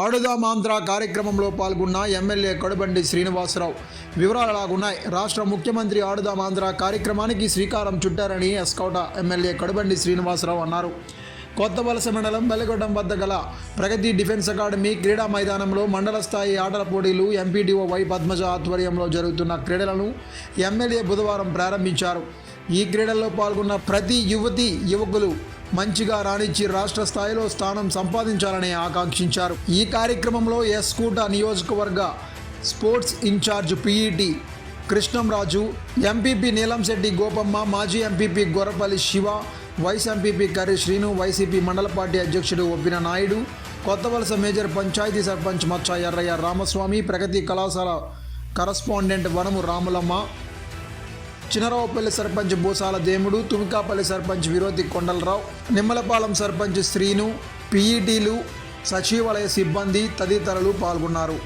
ఆడుదామాంధ్ర కార్యక్రమంలో పాల్గొన్న ఎమ్మెల్యే కడుబండి శ్రీనివాసరావు. వివరాలు అలాగున్నాయి రాష్ట్ర ముఖ్యమంత్రి ఆడుదామాంధ్ర కార్యక్రమానికి శ్రీకారం చుట్టారని ఎస్కౌట ఎమ్మెల్యే కడుబండి శ్రీనివాసరావు అన్నారు. కొత్త వలస మండలం బెల్లగొడ్డం వద్ద గల ప్రగతి డిఫెన్స్ అకాడమీ క్రీడా మైదానంలో మండల స్థాయి ఆటల పోటీలు ఎంపీడీఓ వై పద్మజ ఆధ్వర్యంలో జరుగుతున్న క్రీడలను ఎమ్మెల్యే బుధవారం ప్రారంభించారు. ఈ క్రీడల్లో పాల్గొన్న ప్రతి యువతి యువకులు మంచిగా రాణించి రాష్ట్ర స్థాయిలో స్థానం సంపాదించాలని ఆకాంక్షించారు. ఈ కార్యక్రమంలో ఎస్కూట నియోజకవర్గ sports in-charge PET Krishnamraju MPP Neelamsetti Gopamma మాజీ MPP Gorrapalli Siva vice MPP Karri Srinu YCP మండల పార్టీ అధ్యక్షుడు ఒప్పిన నాయుడు కొత్తవలస మేజర్ పంచాయతీ సర్పంచ్ మచ్చ ఎర్రయ్య రామస్వామి ప్రగతి కళాశాల కరస్పాండెంట్ వనము రాములమ్మ చినరావుపల్లి సర్పంచ్ భూసాల దేముడు తుమికాపల్లి సర్పంచ్ విరోధి కొండలరావు నిమ్మలపాలెం సర్పంచ్ శ్రీను పీఈటీలు సచివాలయ సిబ్బంది తదితరులు పాల్గొన్నారు.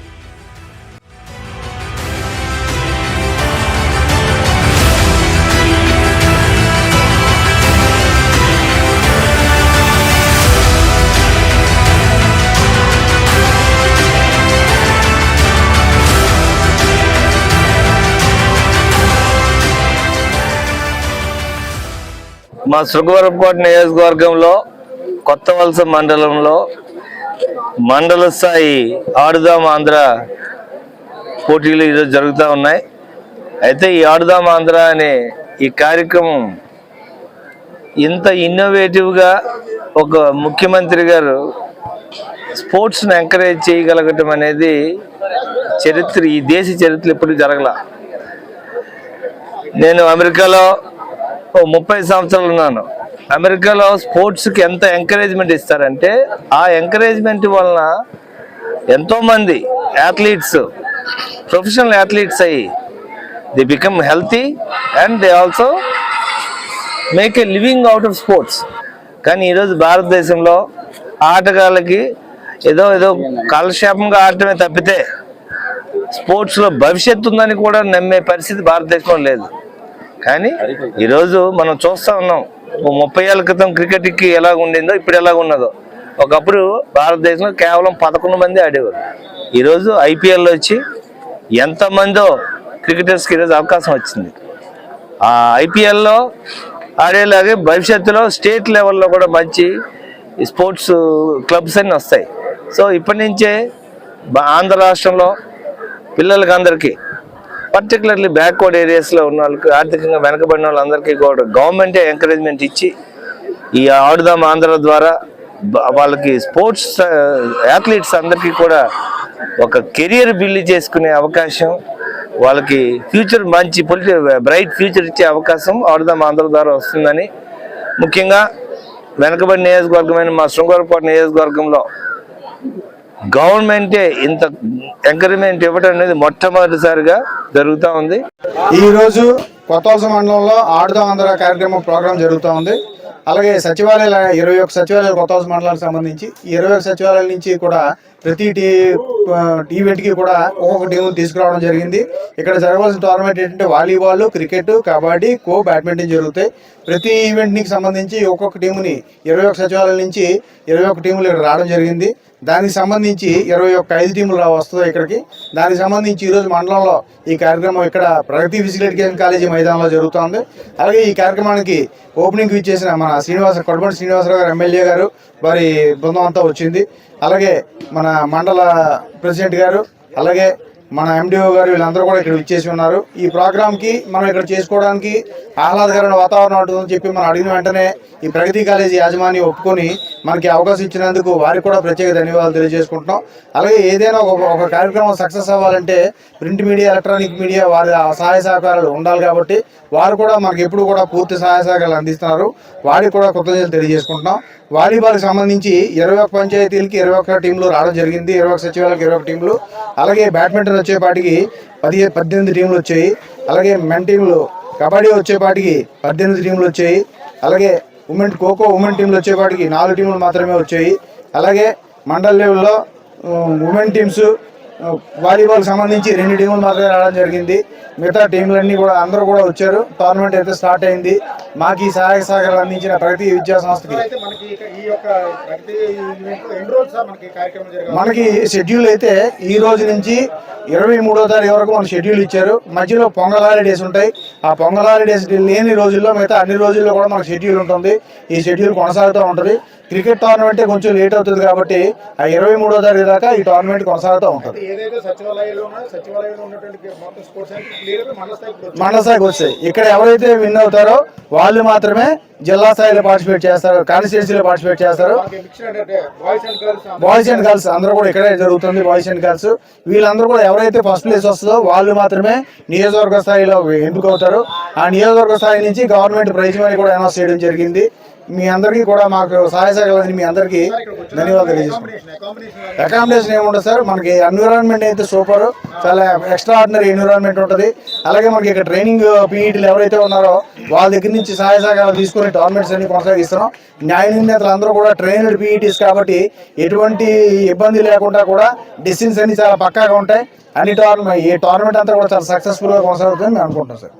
మా శృగవరంకోట నియోజకవర్గంలో కొత్త వలస మండలంలో మండల స్థాయి ఆడుదాం ఆంధ్ర పోటీలు ఈరోజు జరుగుతూ ఉన్నాయి. అయితే ఈ ఆడుదాం ఆంధ్ర అనే ఈ కార్యక్రమం ఇంత ఇన్నోవేటివ్గా ఒక ముఖ్యమంత్రి గారు స్పోర్ట్స్ని ఎంకరేజ్ చేయగలగటం అనేది చరిత్ర ఈ దేశ చరిత్ర ఎప్పుడు జరగల. నేను అమెరికాలో ముప్పై సంవత్సరాలు ఉన్నాను. అమెరికాలో స్పోర్ట్స్కి ఎంత ఎంకరేజ్మెంట్ ఇస్తారంటే ఆ ఎంకరేజ్మెంట్ వలన ఎంతోమంది అథ్లీట్స్ ప్రొఫెషనల్ అథ్లీట్స్ అయ్యి the become healthy and they also make a living out of sports కానీ ఈరోజు భారతదేశంలో ఆటగాళ్ళకి ఏదో ఏదో కాలక్షేపంగా ఆడటమే తప్పితే స్పోర్ట్స్లో భవిష్యత్తు ఉందని కూడా నమ్మే పరిస్థితి భారతదేశంలో లేదు. కానీ ఈరోజు మనం చూస్తూ ఉన్నాం ఓ ముప్పై ఏళ్ళ క్రితం క్రికెట్కి ఎలా ఉండిందో ఇప్పుడు ఎలా ఉన్నదో. ఒకప్పుడు భారతదేశంలో కేవలం పదకొండు మంది ఆడేవారు. ఈరోజు ఐపీఎల్లో వచ్చి ఎంతమందో క్రికెటర్స్కి ఈరోజు అవకాశం వచ్చింది. ఆ ఐపీఎల్లో ఆడేలాగే భవిష్యత్తులో స్టేట్ లెవెల్లో కూడా మంచి స్పోర్ట్స్ క్లబ్స్ అన్నీ వస్తాయి. సో ఇప్పటి నుంచే ఆంధ్ర రాష్ట్రంలో పిల్లలకి అందరికీ పర్టికులర్లీ బ్యాక్వర్డ్ ఏరియాస్లో ఉన్న వాళ్ళకి ఆర్థికంగా వెనకబడిన వాళ్ళందరికీ కూడా గవర్నమెంటే ఎంకరేజ్మెంట్ ఇచ్చి ఈ ఆడుదాం ఆంధ్ర ద్వారా వాళ్ళకి స్పోర్ట్స్ అథ్లీట్స్ అందరికీ కూడా ఒక కెరియర్ బిల్డ్ చేసుకునే అవకాశం వాళ్ళకి ఫ్యూచర్ మంచి పొలిటి బ్రైట్ ఫ్యూచర్ ఇచ్చే అవకాశం ఆడుదాం ఆంధ్ర ద్వారా వస్తుందని. ముఖ్యంగా వెనకబడిన నియోజకవర్గమైన మా శృంగారపాటు నియోజకవర్గంలో గవర్నమెంటే ఇంత ఎంకరేజ్మెంట్ ఇవ్వడం అనేది మొట్టమొదటిసారిగా జరుగుతూ ఉంది. ఈ రోజు కొత్త మండలంలో ఆడుదాం ఆంధ్ర కార్యక్రమం ప్రోగ్రాం జరుగుతూ ఉంది. అలాగే సచివాలయాల ఇరవై ఒక్క సచివాలయాలు కొత్త మండలానికి సంబంధించి ఇరవై ఒక్క సచివాలయాల నుంచి కూడా ప్రతి టీ ఈవెంట్కి కూడా ఒక్కొక్క టీం తీసుకురావడం జరిగింది. ఇక్కడ జరగవలసిన టోర్నమెంట్ ఏంటంటే volleyball cricket kabaddi kho badminton జరుగుతాయి. ప్రతి ఈవెంట్కి సంబంధించి ఒక్కొక్క టీముని ఇరవై ఒక్క సచివాలయం నుంచి ఇరవై ఒక్క టీములు ఇక్కడ రావడం జరిగింది. దానికి సంబంధించి ఇరవై ఒక్క ఐదు టీములు వస్తుంది ఇక్కడికి. దానికి సంబంధించి ఈరోజు మండలంలో ఈ కార్యక్రమం ఇక్కడ ప్రగతి ఫిజికల్ ఎడ్యుకేషన్ కాలేజీ మైదానంలో జరుగుతోంది. అలాగే ఈ కార్యక్రమానికి ఓపెనింగ్ ఇచ్చేసిన మన శ్రీనివాస కొడబండి శ్రీనివాసరావు గారు ఎమ్మెల్యే గారు వారి బృందం అంతా వచ్చింది. అలాగే మన మండల ప్రెసిడెంట్ గారు అలాగే మన ఎండిఓ గారు వీళ్ళందరూ కూడా ఇక్కడ ఇచ్చేసి ఉన్నారు. ఈ ప్రోగ్రామ్కి మనం ఇక్కడ చేసుకోవడానికి ఆహ్లాదకరమైన వాతావరణం ఉంటుందని చెప్పి మనం అడిగిన వెంటనే ఈ ప్రగతి కాలేజీ యాజమాని ఒప్పుకొని మనకి అవకాశం ఇచ్చినందుకు వారికి కూడా ప్రత్యేక ధన్యవాదాలు తెలియజేసుకుంటున్నాం. అలాగే ఏదైనా ఒక ఒక కార్యక్రమం సక్సెస్ అవ్వాలంటే ప్రింట్ మీడియా ఎలక్ట్రానిక్ మీడియా వారి ఆ సహాయ సహకారాలు ఉండాలి కాబట్టి వారు కూడా మనకి ఎప్పుడు కూడా పూర్తి సహాయ సహకారాలు అందిస్తున్నారు. వారికి కూడా కృతజ్ఞతలు తెలియజేసుకుంటున్నాం. వాలీబాల్ సంబంధించి ఇరవై ఒక్క పంచాయతీలకి ఇరవై ఒక్క టీంలు రావడం జరిగింది. ఇరవై ఒక్క సచివాలయాలకు ఇరవై ఒక్క టీంలు. అలాగే బ్యాడ్మింటన్ వచ్చేపాటికి పది పద్దెనిమిది టీంలు వచ్చాయి. అలాగే మెన్ టీంలు కబడ్డీ వచ్చేపాటికి పద్దెనిమిది టీంలు వచ్చాయి. అలాగే ఉమెన్ ఖోఖో ఉమెన్ టీంలు వచ్చేపాటికి నాలుగు టీంలు మాత్రమే వచ్చాయి. అలాగే మండల్ లెవెల్లో ఉమెన్ టీమ్స్ వాలీబాల్ సంబంధించి రెండు టీములు మాత్రమే రావడం జరిగింది. మిగతా టీంలన్నీ కూడా అందరూ కూడా వచ్చారు. టోర్నమెంట్ అయితే స్టార్ట్ అయింది. మాకు ఈ సహాయక సహకారాలు అందించిన ప్రగతి విద్యా సంస్థకి. మనకి షెడ్యూల్ అయితే ఈ రోజు నుంచి ఇరవై మూడో తారీఖు వరకు మన షెడ్యూల్ ఇచ్చారు. మధ్యలో పొంగల్ హాలిడేస్ ఉంటాయి. ఆ పొంగల్ హాలిడేస్ లేని రోజుల్లో మిగతా అన్ని రోజుల్లో కూడా మనకు షెడ్యూల్ ఉంటుంది. ఈ షెడ్యూల్ కొనసాగుతూ ఉంటుంది. క్రికెట్ టోర్నమెంట్ కొంచెం లేట్ అవుతుంది కాబట్టి ఆ ఇరవై మూడో తారీఖు దాకా ఈ టోర్నమెంట్ కొనసాగుతూ ఉంటుంది. మండల స్థాయికి వచ్చాయి. మండల స్థాయికి వస్తాయి ఇక్కడ ఎవరైతే విన్ అవుతారో వాళ్ళు మాత్రమే జిల్లా స్థాయిలో పార్టిసిపేట్ చేస్తారు కాన్స్టిట్యూన్సీలో పార్టిసిపేట్ చేస్తారు. బాయ్స్ అండ్ గర్ల్స్ అందరూ కూడా ఇక్కడే జరుగుతుంది బాయ్స్ అండ్ గర్ల్స్ వీళ్ళందరూ కూడా ఎవరైతే ఫస్ట్ ప్లేస్ వస్తుందో వాళ్ళు మాత్రమే నియోజకవర్గ స్థాయిలో ఎంపిక అవుతారు? ఆ నియోజకవర్గ స్థాయి నుంచి గవర్నమెంట్ ప్రైజ్ మనీ కూడా అనౌన్స్ చేయడం జరిగింది. మీ అందరికీ కూడా మాకు సహాయ సహకారాలని మీ అందరికీ ధన్యవాదాలు తెలియజేస్తున్నాం. అకామిడేషన్ ఏముండదు సార్? మనకి ఎన్విరాన్మెంట్ అయితే సూపర్ చాలా ఎక్స్ట్రా ఆర్డినరీ ఎన్విరాన్మెంట్ ఉంటుంది. అలాగే మనకి ఇక్కడ ట్రైనింగ్ పీఈటీలు ఎవరైతే ఉన్నారో వాళ్ళ దగ్గర నుంచి సహాయ సహకారాలు తీసుకుని టోర్నమెంట్స్ అన్ని కొనసాగిస్తున్నాం. న్యాయ నిర్ణేతలు అందరూ కూడా ట్రైనడ్ పీఈటీస్ కాబట్టి ఎటువంటి ఇబ్బంది లేకుండా కూడా డిస్టెన్స్ అన్ని చాలా పక్కాగా ఉంటాయి. అన్ని టోర్నమెంట్ ఈ టోర్నమెంట్ అంతా కూడా చాలా సక్సెస్ఫుల్గా కొనసాగుతుందని మేము అనుకుంటాం సార్